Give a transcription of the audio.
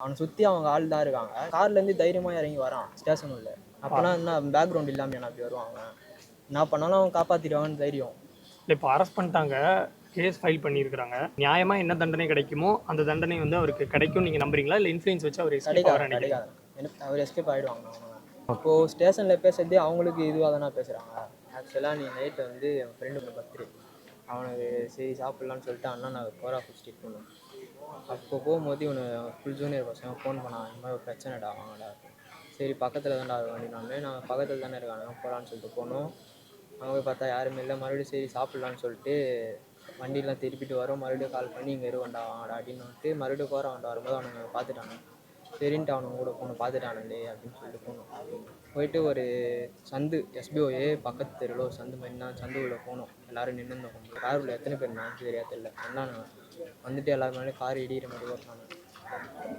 அவனை சுற்றி அவங்க ஆள் தான் இருக்காங்க கார்லேருந்து தைரியமாக இறங்கி வரான் ஸ்டேஷன் உள்ள. அப்போனா என்ன பேக்ரவுண்ட் இல்லாமல் அப்படி அவன்? என்ன பண்ணாலும் அவன் காப்பாற்றிடுவாங்கன்னு தைரியம். இல்லை இப்போ அரெஸ்ட் பண்ணிட்டாங்க கேஸ் ஃபைல் பண்ணியிருக்கிறாங்க. நியாயமாக என்ன தண்டனை கிடைக்குமோ அந்த தண்டனை வந்து அவருக்கு கிடைக்கும் நீங்கள் நம்புறீங்களா? இல்லை இன்ஃப்ளூயன்ஸ் வச்சு அவர் கிடைக்காது அவர் எஸ்கேப் ஆகிடுவாங்க அவங்க இப்போது ஸ்டேஷனில் பேசுறதே அவங்களுக்கு இதுவாக தானே பேசுகிறாங்க ஆக்சுவலாக நீ நைட்டு வந்து என் ஃப்ரெண்டு பர்த்டே அவனுக்கு சரி சாப்பிட்லான்னு சொல்லிட்டு அண்ணா நான் கோரா ஸ்ட்ரீட் போனோம் அப்போ போகும்போது இவனு ஃபுல் ஜூனியர் பசங்க ஃபோன் பண்ணான். இந்த மாதிரி ஒரு பிரச்சனைடா வாங்கடா. சரி பக்கத்தில் தான்டா வண்டி நான் பக்கத்தில் தானே இருக்கானுங்க போகலான்னு சொல்லிட்டு போனோம். அங்கே போய் பார்த்தா யாருமே இல்லை. மறுபடியும் சரி சாப்பிட்லான்னு சொல்லிட்டு வண்டியெலாம் திருப்பிட்டு வரோம். மறுபடியும் கால் பண்ணி இங்கே இருவண்டா வாங்கடா அப்படின்னு வந்துட்டு மறுபடியும் போகிற வண்டா வரும்போது அவனுங்க பார்த்துட்டானு சரின்ட்டு அவனுங்க கூட போகணும் பார்த்துட்டானுங்களே அப்படின்னு சொல்லிட்டு போனோம். போயிட்டு ஒரு சந்து எஸ்பிஓஏ பக்கத்து தெருவில் ஒரு சந்து மாதிரி தான் சந்து உள்ளே போனோம். எல்லாரும் நின்று கார் உள்ள எத்தனை பேர் நான் தெரியாது தெரியல. அண்ணா வந்துட்டு எல்லாரும் மேலே கார் இடிகிற மாதிரி ஓட்டினாங்க